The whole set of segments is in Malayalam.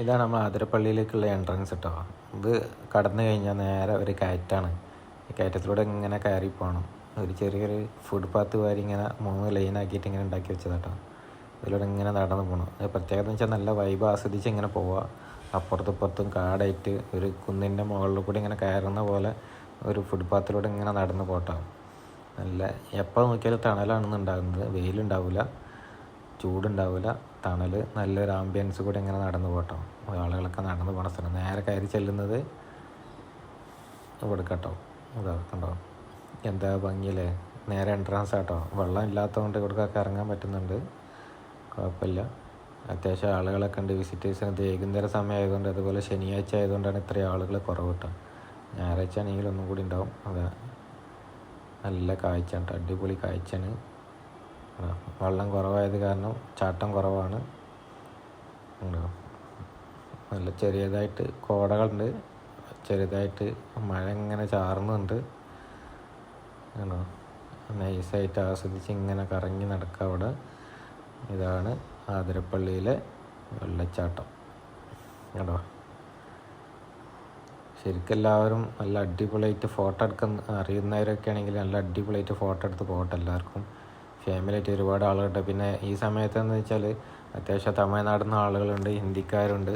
ഇതാണ് നമ്മൾ ആതിരപ്പള്ളിയിലേക്കുള്ള എൻട്രൻസ് കേട്ടോ ഇത് കടന്നു കഴിഞ്ഞാൽ നേരെ ഒരു കയറ്റാണ്. ഈ കയറ്റത്തിലൂടെ ഇങ്ങനെ കയറി പോകണം ഒരു ചെറിയൊരു ഫുഡ് പാത്ത് വാരി ഇങ്ങനെ മൂന്ന് ലൈൻ ആക്കിയിട്ട് ഇങ്ങനെ ഉണ്ടാക്കി വെച്ചതാട്ടോ. ഇതിലൂടെ ഇങ്ങനെ നടന്ന് പോകണം അത് പ്രത്യേകത വെച്ചാൽ നല്ല വൈബ് ആസ്വദിച്ച് ഇങ്ങനെ പോവുക അപ്പുറത്തും ഇപ്പുറത്തും കാടായിട്ട് ഒരു കുന്നിന്റെ മുകളിൽ കൂടി ഇങ്ങനെ കയറുന്ന പോലെ ഒരു ഫുഡ് പാത്തിലൂടെ ഇങ്ങനെ നടന്ന് പോട്ടോ. നല്ല എപ്പോൾ നോക്കിയാലും തണലാണെന്ന് ഉണ്ടാകുന്നത് വെയിലുണ്ടാവില്ല ചൂടുണ്ടാവില്ല തണൽ നല്ലൊരു ആംബിയൻസ് കൂടി ഇങ്ങനെ നടന്നു പോട്ടോ. ആളുകളൊക്കെ നടന്നു പോകണ സ്ഥലം. നേരെ കയറി ചെല്ലുന്നത് ഇവിടെ കേട്ടോ കണ്ടോ എന്താ ഭംഗിയില്ലേ? നേരെ എൻട്രൻസ് ആട്ടോ. വെള്ളം ഇല്ലാത്തതുകൊണ്ട് ഇവിടേക്കൊക്കെ ഇറങ്ങാൻ പറ്റുന്നുണ്ട്. കുഴപ്പമില്ല. അത്യാവശ്യം ആളുകളൊക്കെ ഉണ്ട്. വിസിറ്റേഴ്സിന് ഇത് സമയമായതുകൊണ്ട് അതുപോലെ ശനിയാഴ്ച ആയതുകൊണ്ടാണ് ഇത്രയും ആളുകൾ കുറവ് കേട്ടോ. ഞായറാഴ്ച ആണെങ്കിൽ ഒന്നും കൂടി ഉണ്ടാവും. അതാ. നല്ല കാഴ്ച കേട്ടോ. അടിപൊളി കാഴ്ചയാണ്. വെള്ളം കുറവായത് കാരണം ചാട്ടം കുറവാണ്? നല്ല ചെറിയതായിട്ട് കോടകളുണ്ട്. ചെറുതായിട്ട് മഴ ഇങ്ങനെ ചാർന്നുണ്ട് ആണോ? നൈസായിട്ട് ആസ്വദിച്ച് ഇങ്ങനെ കറങ്ങി നടക്കുക അവിടെ. ഇതാണ് ആതിരപ്പള്ളിയിലെ വെള്ളച്ചാട്ടം. കേട്ടോ ശരിക്കും എല്ലാവരും നല്ല അടിപൊളിയായിട്ട് ഫോട്ടോ എടുക്കുന്ന അറിയുന്നവരൊക്കെ ആണെങ്കിൽ നല്ല അടിപൊളിയായിട്ട് ഫോട്ടോ എടുത്ത് പോകട്ടെ എല്ലാവർക്കും. ഫാമിലിയായിട്ട് ഒരുപാട് ആളുകളുണ്ട്. പിന്നെ ഈ സമയത്ത് എന്ന് വെച്ചാൽ അത്യാവശ്യം തമിഴ്നാട്ടിൽ നിന്ന് ആളുകളുണ്ട് ഹിന്ദിക്കാരുണ്ട്.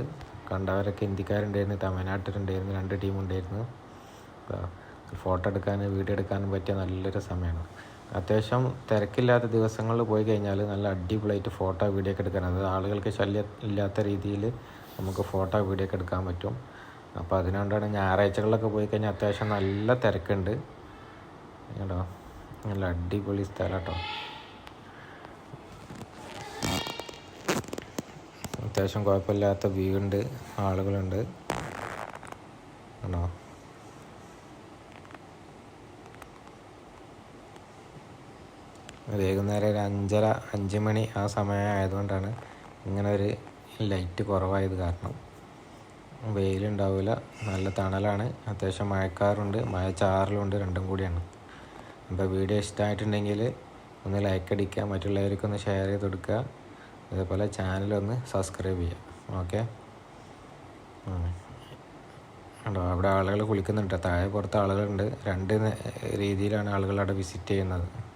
കണ്ടവരൊക്കെ ഹിന്ദിക്കാരുണ്ടായിരുന്നു തമിഴ്നാട്ടിലുണ്ടായിരുന്നു രണ്ട് ടീം ഉണ്ടായിരുന്നു ഫോട്ടോ എടുക്കാനും വീഡിയോ എടുക്കാനും പറ്റിയ നല്ലൊരു സമയമാണ്. അത്യാവശ്യം തിരക്കില്ലാത്ത ദിവസങ്ങളിൽ പോയി കഴിഞ്ഞാൽ നല്ല അടിപൊളിയായിട്ട് ഫോട്ടോ വീഡിയോ ഒക്കെ എടുക്കാൻ അതായത് ആളുകൾക്ക് ശല്യം ഇല്ലാത്ത രീതിയിൽ നമുക്ക് ഫോട്ടോ വീഡിയോ ഒക്കെ എടുക്കാൻ പറ്റും. അപ്പോൾ അതിനുകൊണ്ടാണ് ഞായറാഴ്ചകളിലൊക്കെ പോയി കഴിഞ്ഞാൽ അത്യാവശ്യം നല്ല തിരക്കുണ്ട്. കേട്ടോ നല്ല അടിപൊളി സ്ഥലം കേട്ടോ. അത്യാവശ്യം കുഴപ്പമില്ലാത്ത വ്യൂ ഉണ്ട് ആളുകളുണ്ട്. ആണോ? വൈകുന്നേരം ഒരു അഞ്ചര അഞ്ച് മണി ആ സമയമായതുകൊണ്ടാണ് ഇങ്ങനെ ഒരു ലൈറ്റ് കുറവായത് കാരണം. വെയിലുണ്ടാവില്ല നല്ല തണലാണ് അത്യാവശ്യം മഴക്കാറുണ്ട് മഴ ചാറിലുണ്ട് രണ്ടും കൂടിയാണ്. അപ്പോൾ വീഡിയോ ഇഷ്ടമായിട്ടുണ്ടെങ്കിൽ ഒന്ന് ലൈക്ക് അടിക്കുക മറ്റുള്ളവർക്കൊന്ന് ഷെയർ ചെയ്ത് കൊടുക്കുക. അതേപോലെ ചാനലൊന്ന് സബ്സ്ക്രൈബ് ചെയ്യാം. ഓക്കെ ഉണ്ടോ അവിടെ ആളുകൾ കുളിക്കുന്നുണ്ട്. താഴെ പുറത്ത് ആളുകളുണ്ട്. രണ്ട് രീതിയിലാണ് ആളുകൾ അവിടെ വിസിറ്റ് ചെയ്യുന്നത്.